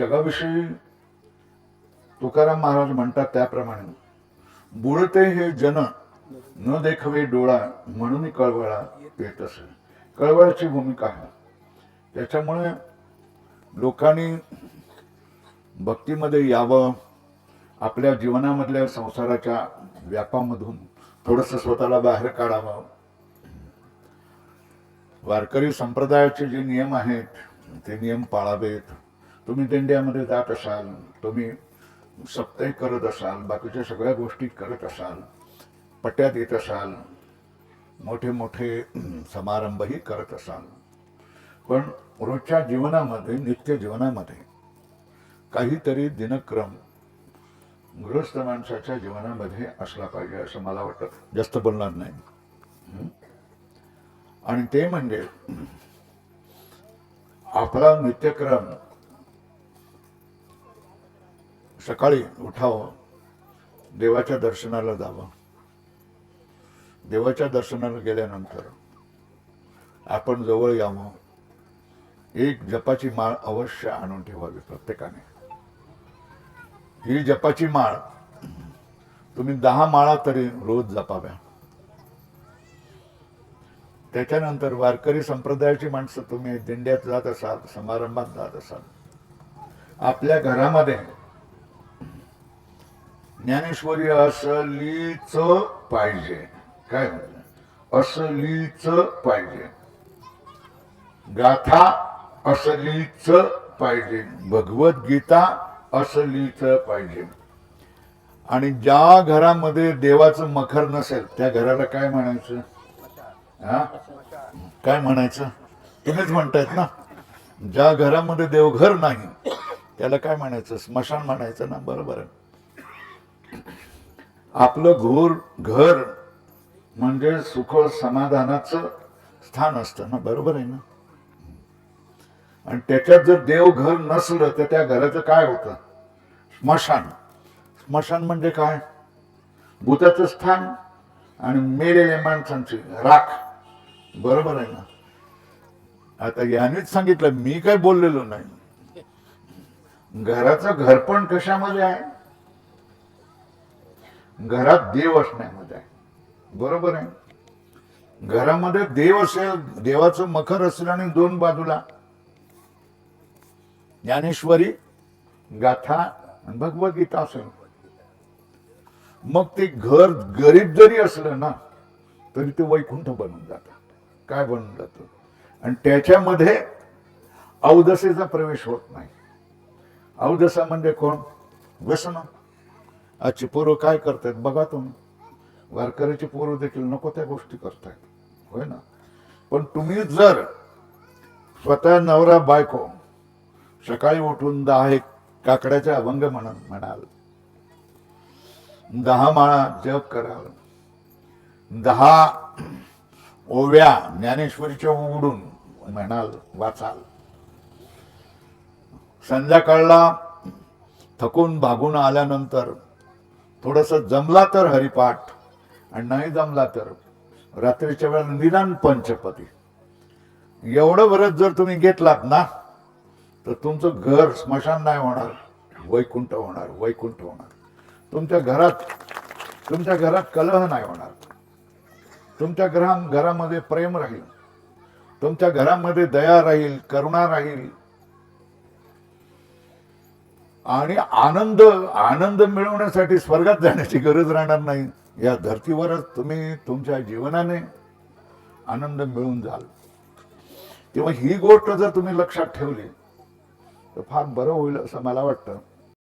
जगाविषयी तुकाराम महाराज म्हणतात त्याप्रमाणे बुडते हे जन न देखवे डोळा म्हणून कळवळा येत असे. कळवळाची भूमिका आहे. त्याच्यामुळे लोकांनी भक्तीमध्ये यावं आपल्या जीवनामधल्या संसाराच्या व्यापामधून थोडंसं स्वतःला बाहेर काढावं. वारकरी संप्रदायाचे जे नियम आहेत ते नियम पाळावेत. तुम्ही दिंड्यामध्ये जात असाल तुम्ही सप्ताह करत असाल बाकीच्या सगळ्या गोष्टी करत असाल पट्ट्यात येत असाल मोठे मोठे समारंभही करत असाल. पण रोजच्या जीवनामध्ये नित्य जीवनामध्ये काहीतरी दिनक्रम गृहस्थ माणसाच्या जीवनामध्ये असला पाहिजे असं मला वाटतं. जास्त बोलणार नाही आणि ते म्हणजे आपला नित्यक्रम सकाळी उठावं देवाच्या दर्शनाला जावं. देवाच्या दर्शनाला गेल्यानंतर आपण जवळ यावं. एक जपाची माळ अवश्य आणून ठेवावी प्रत्येकाने. ही जपाची माळ तुम्ही दहा माळा तरी रोज जपाव्या. त्याच्यानंतर वारकरी संप्रदायाची माणसं तुम्ही दिंड्यात जात असाल समारंभात जात असाल. आपल्या घरामध्ये ज्ञानेश्वरी असलीच पाहिजे. काय म्हटलं असलीच पाहिजे. गाथा असलीच पाहिजे. भगवद्गीता असलीच पाहिजे. आणि ज्या घरामध्ये देवाचं मखर नसेल त्या घराला काय म्हणायचं? हा? काय म्हणायचं? तुम्हीच म्हणतायत ना? ज्या घरामध्ये देवघर नाही त्याला काय म्हणायचं? स्मशान म्हणायचं ना? बरोबर आहे. आपलं घोर घर म्हणजे सुख समाधानाचं स्थान असतं ना बरोबर आहे ना? आणि त्याच्यात जर देव घर नसलं तर त्या घराचं काय होतं? स्मशान. स्मशान म्हणजे काय? भूताचं स्थान आणि मेलेल्या माणसांची राख. बरोबर आहे ना? आता यानेच सांगितलं मी काय बोललेलो नाही. घराचं घरपण कशामध्ये आहे? घरात देव असण्यामध्ये आहे. बरोबर आहे? घरामध्ये देव असेल देवाचं मखर असेल आणि दोन बाजूला ज्ञानेश्वरी गाथा भगवद्गीता असेल. मग ते घर गरीब जरी असलं ना तरी ते वैकुंठ बनून जातात काय बनून जातं? आणि त्याच्यामध्ये अवदसेचा प्रवेश होत नाही. अवदसा म्हणजे कोण? व्यसन. आजची पोरं काय करतायत बघा तुम्ही. वारकऱ्याची पोरं देखील नको त्या गोष्टी करतायत. होय ना? पण तुम्ही जर स्वतः नवरा बायको सकाळी उठून दहा एक काकड्याचे अभंग म्हणून म्हणाल. दहा माळा जप कराल. दहा ओव्या ज्ञानेश्वरीच्या उघडून म्हणाल वाचाल. संध्याकाळला थकून भागून आल्यानंतर थोडस जमला तर हरिपाठ आणि नाही जमला तर रात्रीच्या वेळेला निदान पंचपदी एवढं बरंच जर तुम्ही घेतलात ना तर तुमचं घर स्मशान नाही होणार वैकुंठ होणार वैकुंठ होणार. तुमच्या घरात तुमच्या घरात कलह नाही होणार. तुमच्या घरा घरामध्ये प्रेम राहील. तुमच्या घरामध्ये दया राहील करुणा राहील. आणि आनंद आनंद मिळवण्यासाठी स्वर्गात जाण्याची गरज राहणार नाही. या धर्तीवरच तुम्ही तुमच्या जीवनाने आनंद मिळून जाल. तेव्हा ही गोष्ट जर तुम्ही लक्षात ठेवली तर फार बरं होईल असं मला वाटतं.